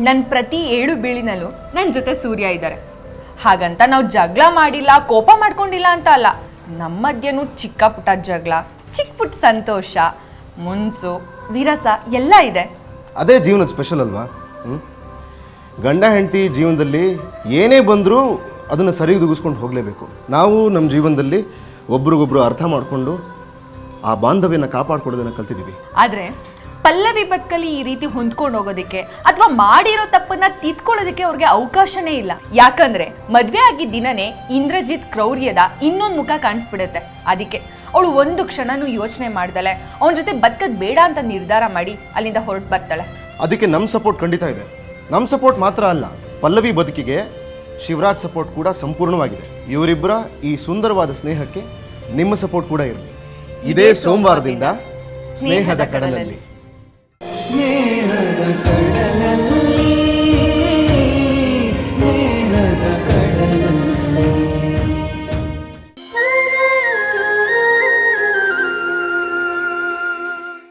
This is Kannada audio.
ನನ್ನ ಪ್ರತಿ ಏಳು ಬೀಳಿನಲ್ಲೂ ನನ್ನ ಜೊತೆ ಸೂರ್ಯ ಇದ್ದಾರೆ. ಹಾಗಂತ ನಾವು ಜಗಳ ಮಾಡಿಲ್ಲ ಕೋಪ ಮಾಡ್ಕೊಂಡಿಲ್ಲ ಅಂತ ಅಲ್ಲ. ನಮ್ಮ ಮಧ್ಯನೂ ಚಿಕ್ಕ ಪುಟ್ಟ ಜಗಳ ಚಿಕ್ಕ ಪುಟ್ಟ ಸಂತೋಷ ಮುನ್ಸು ವಿರಸ ಎಲ್ಲ ಇದೆ. ಅದೇ ಜೀವನದ ಸ್ಪೆಷಲ್ ಅಲ್ವಾ? ಹ್ಮ್? ಗಂಡ ಹೆಂಡತಿ ಜೀವನದಲ್ಲಿ ಏನೇ ಬಂದರೂ ಅದನ್ನು ಸರಿದೂಗಿಸ್ಕೊಂಡು ಹೋಗಲೇಬೇಕು. ನಾವು ನಮ್ಮ ಜೀವನದಲ್ಲಿ ಒಬ್ರಿಗೊಬ್ರು ಅರ್ಥ ಮಾಡಿಕೊಂಡು ಆ ಬಾಂಧವ್ಯನ ಕಾಪಾಡ್ಕೊಳ್ಳೋದನ್ನು ಕಲ್ತಿದ್ದೀವಿ. ಆದ್ರೆ ಪಲ್ಲವಿ ಬದುಕಲ್ಲಿ ಈ ರೀತಿ ಹೊಂದ್ಕೊಂಡು ಹೋಗೋದಕ್ಕೆ ಅಥವಾ ಮಾಡಿರೋ ತಪ್ಪನ್ನ ತಿದ್ಕೊಳ್ಳೋದಕ್ಕೆ ಅವ್ರಿಗೆ ಅವಕಾಶನೇ ಇಲ್ಲ. ಯಾಕಂದ್ರೆ ಮದ್ವೆ ಆಗಿ ದಿನನೇ ಇಂದ್ರಜಿತ್ ಕ್ರೌರ್ಯದ ಇನ್ನೊಂದು ಮುಖ ಕಾಣಿಸ್ಬಿಡುತ್ತೆ. ಅದಕ್ಕೆ ಅವಳು ಒಂದು ಕ್ಷಣನೂ ಯೋಚನೆ ಮಾಡ್ದಲೆ. ಅವನ ಜೊತೆ ಬದುಕದ್ ಬೇಡ ಅಂತ ನಿರ್ಧಾರ ಮಾಡಿ ಅಲ್ಲಿಂದ ಹೊರಟು ಬರ್ತಾಳೆ. ಅದಕ್ಕೆ ನಮ್ಮ ಸಪೋರ್ಟ್ ಖಂಡಿತ ಇದೆ. ನಮ್ಮ ಸಪೋರ್ಟ್ ಮಾತ್ರ ಅಲ್ಲ ಪಲ್ಲವಿ ಬದುಕಿಗೆ ಶಿವರಾಜ್ ಸಪೋರ್ಟ್ ಕೂಡ ಸಂಪೂರ್ಣವಾಗಿದೆ. ಇವರಿಬ್ಬರ ಈ ಸುಂದರವಾದ ಸ್ನೇಹಕ್ಕೆ ನಿಮ್ಮ ಸಪೋರ್ಟ್ ಕೂಡ ಇರಲಿ. ಇದೇ ಸೋಮವಾರದಿಂದ ಸ್ನೇಹದ ಕಡಲಲ್ಲಿ. ಸ್ನೇಹದ ಕಡಲಲ್ಲಿ